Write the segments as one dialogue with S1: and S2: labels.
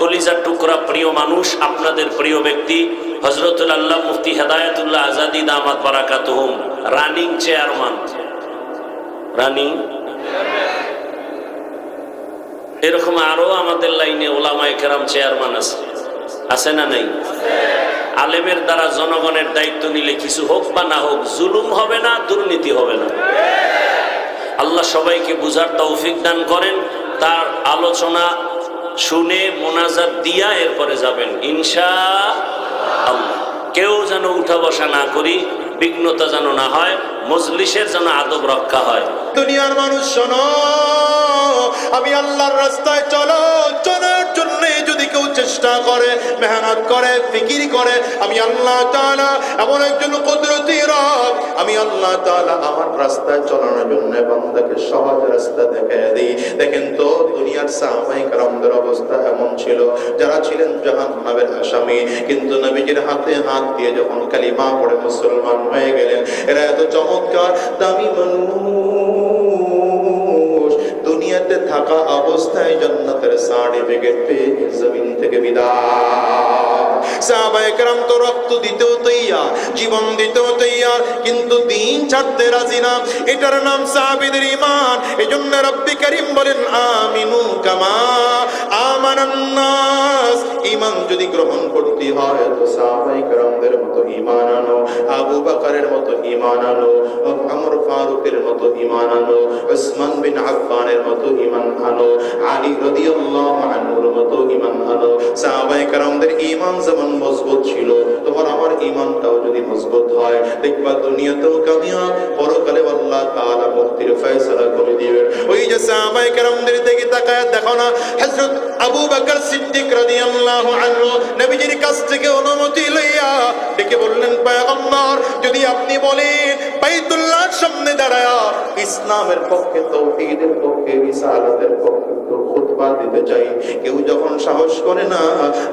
S1: কলিজার টুকরা প্রিয় মানুষ, আপনাদের প্রিয় ব্যক্তি হজরতুল আল্লাহ মুফতি হেদায়তুল্লাহ আজাদি দামাত বারাকাতুহুম, রানিং চেয়ারম্যান। রানিং? এরকম আরও আমাদের লাইনে ওলামায়ে কেরাম চেয়ারম্যান আছে। আছে না নাই? আলেমের দ্বারা জনগণের দায়িত্ব নিলে কিছু হোক বা না হোক, জুলুম হবে না, দুর্নীতি হবে না। আল্লাহ সবাইকে বুঝার তৌফিক দান করেন। তার আলোচনা শুনে মোনাজাত দিয়া এরপরে যাবেন। আল্লাহ কেউ যেন উঠা বসা না করি, বিঘ্নতা যেন না হয়, মজলিসের যেন আদব রক্ষা হয়।
S2: দুনিয়ার মানুষ শোনো, আমি আল্লাহর রাস্তায় চলো, চলার জন্য যদি কেউ চেষ্টা করে, মেহনত করে, ফিকির করে, আমি আল্লাহ এমন একজন রব আমি আল্লাহ তাআলা আমার রাস্তায় চলানোর জন্য বান্দাকে সহজ রাস্তা দেখায় দিই। দেখেন তো, দুনিয়ার সাহাবাই কারামদের অবস্থা এমন ছিল। যারা ছিলেন জাহান্নামের আসামি, কিন্তু নবীজির হাতে হাত দিয়ে যখন কালিমা পড়ে মুসলমান হয়ে গেলেন, এরা এত চমৎকার, দামি মানুষ। দুনিয়াতে থাকা অবস্থায় জান্নাতের সার্টিফিকেট পেয়ে জমিন থেকে বিদায়। সাহাবায়ে তো রক্ত দিতেও তৈয়ার, জীবন দিতেও তৈয়ার, কিন্তু দিন ছাড়তে রাজি না। এটার নাম সাহাবীদের ঈমান। এজন্য রব্বি করিম বলেন, আমিনু কামা আমানান নাস যদি গ্রহণ করতে হয়, তো সাহাবায়ে মতো ঈমান আনো, আবু বকরের মতো ঈমান আনো, ওমর ফারুকের মতো ঈমান আনো, উসমান বিন আফফানের মতো ঈমান আনো, আলী রাদিয়াল্লাহু মতো কেরামদের ঈমান যেমন মজবুত ছিল, তোমার আমার ঈমানটাও যদি মজবুত হয়, দেখবা দুনিয়াতেও কামিয়াব। পরকালে আল্লাহ তাআলা মুক্তির ফয়সালা করে দিবেন। ওই যে সাহাবায়ে কেরামদের দিকে তাকায় দেখো না, হযরত আবু বকর সিদ্দিক রাদিয়াল্লাহু আনহু নবীজির কাছ থেকে অনুমতি লইয়া ডেকে বললেন, পয়গম্বর, যদি আপনি বলেন দাঁড়ায়া ইসলামের পক্ষে তৌহিদের পক্ষে, রিসালাতের পক্ষে তো খুতবা দিতে চাই। কেউ যখন সাহস করে না,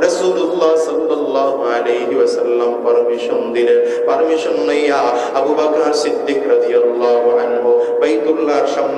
S2: রাসূলুল্লাহ সাল্লাল্লাহু আলাইহি ওয়াসাল্লাম পারমিশন দিলেন পারমিশন লইয়া আবু বকর সিদ্দিক রাদিয়াল্লাহু আনহু, বাইতুল্লাহর সামনে